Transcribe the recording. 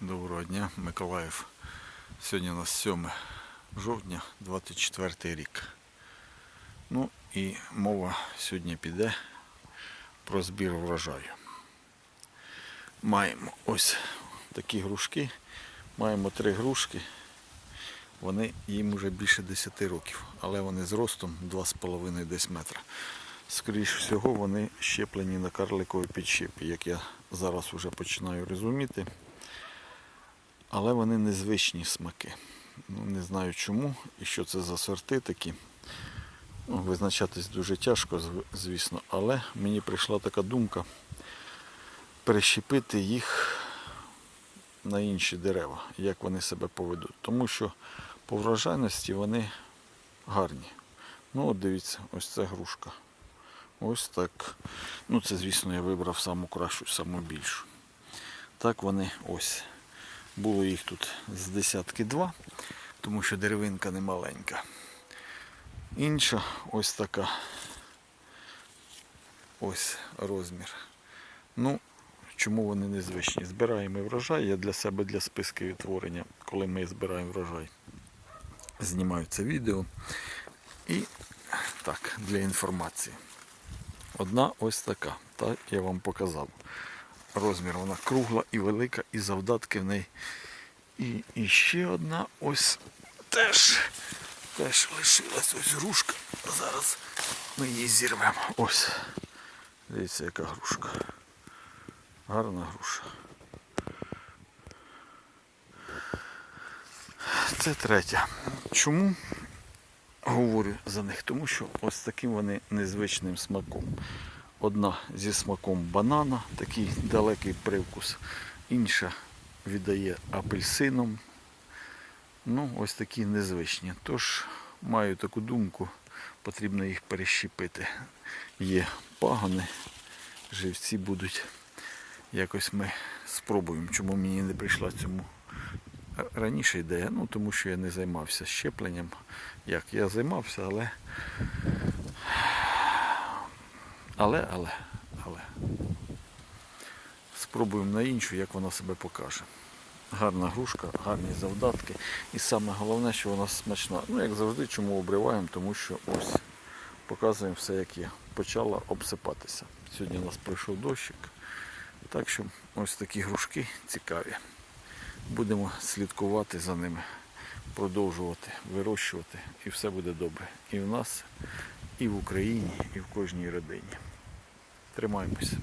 Доброго дня, Миколаїв. Сьогодні у нас 7 жовтня, 24 рік. Ну і мова сьогодні піде про збір врожаю. Маємо ось такі грушки. Маємо три грушки. Вони їм вже більше 10 років, але вони з ростом 2,5 десь метра. Скоріше всього, вони щеплені на карликовій підщепі, як я зараз вже починаю розуміти. Але вони незвичні смаки. Ну, не знаю чому і що це за сорти такі. Ну, визначатись дуже тяжко, звісно, але мені прийшла така думка перещепити їх на інші дерева, як вони себе поведуть. Тому що по врожайності вони гарні. Ну, от дивіться, ось ця грушка. Ось так. Ну, це, звісно, я вибрав саму кращу, саму більшу. Так вони ось. Було їх тут з десятки два, тому що деревинка не маленька. Інша ось така. Ось розмір. Ну, чому вони незвичні? Збираємо врожай. Я для себе для списки відтворення, коли ми збираємо врожай. Знімаю це відео. І так, для інформації. Одна ось така. Так я вам показав. Розмір вона кругла і велика, і завдатки в неї. І, і ще одна ось теж, теж лишилась ось грушка. Зараз ми її зірвемо. Ось. Дивіться, яка грушка. Гарна груша. Це третя. Чому говорю за них? Тому що ось таким вони незвичним смаком. Одна зі смаком банана, такий далекий привкус, інша віддає апельсином. Ну, ось такі незвичні. Тож маю таку думку, потрібно їх перещепити. Є пагани, живці будуть. Якось ми спробуємо, чому мені не прийшла цьому раніше ідея. Ну, тому що я не займався щепленням. Як я займався, але. Але, але, але. Спробуємо на іншу, як вона себе покаже. Гарна грушка, гарні завдатки. І саме головне, що вона смачна. Ну, як завжди, чому обриваємо, тому що ось показуємо все, як є. Почала обсипатися. Сьогодні у нас пройшов дощик. Так що ось такі грушки цікаві. Будемо слідкувати за ними, продовжувати, вирощувати, і все буде добре. І в нас, і в Україні, і в кожній родині. Тримаємося.